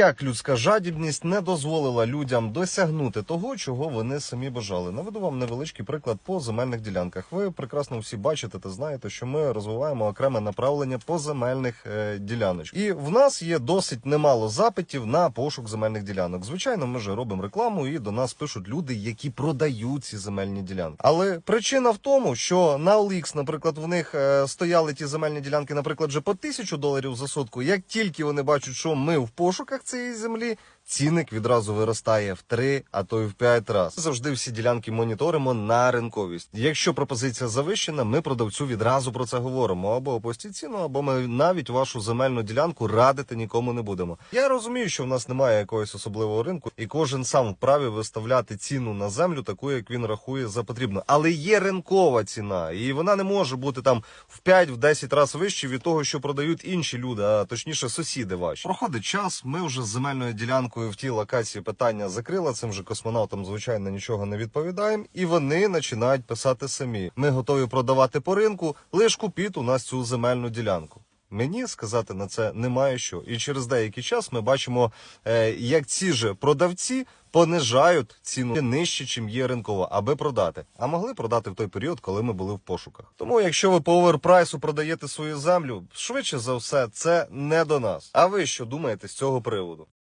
Як людська жадібність не дозволила людям досягнути того, чого вони самі бажали. Наведу вам невеличкий приклад по земельних ділянках. Ви прекрасно всі бачите та знаєте, що ми розвиваємо окреме направлення по земельних е, діляночок. І в нас є досить немало запитів на пошук земельних ділянок. Звичайно, ми ж робимо рекламу, і до нас пишуть люди, які продають ці земельні ділянки. Але причина в тому, що на OLX, наприклад, в них е, стояли ті земельні ділянки, наприклад, вже по тисячу доларів за сотку. Як тільки вони бачать, що ми в пошуках цієї землі, цінник відразу виростає в 3, а то й в 5 разів. Завжди всі ділянки моніторимо на ринковість. Якщо пропозиція завищена, ми продавцю відразу про це говоримо. Або опустіть ціну, або ми навіть вашу земельну ділянку радити нікому не будемо. Я розумію, що в нас немає якогось особливого ринку, і кожен сам вправі виставляти ціну на землю, таку як він рахує за потрібно. Але є ринкова ціна, і вона не може бути там в 5-10 разів вище від того, що продають інші люди, а точніше сусіди ваші. Проходить час. Ми вже з земельною ділянкою в тій локації питання закрила. Цим же космонавтам, звичайно, нічого не відповідаємо, і вони починають писати самі. Ми готові продавати по ринку, лиш купіть у нас цю земельну ділянку. Мені сказати на це немає що. І через деякий час ми бачимо, е, як ці ж продавці понижають ціну нижче, чим є ринкова, аби продати. А могли продати в той період, коли ми були в пошуках. Тому, якщо ви по оверпрайсу продаєте свою землю, швидше за все, це не до нас. А ви що думаєте з цього приводу?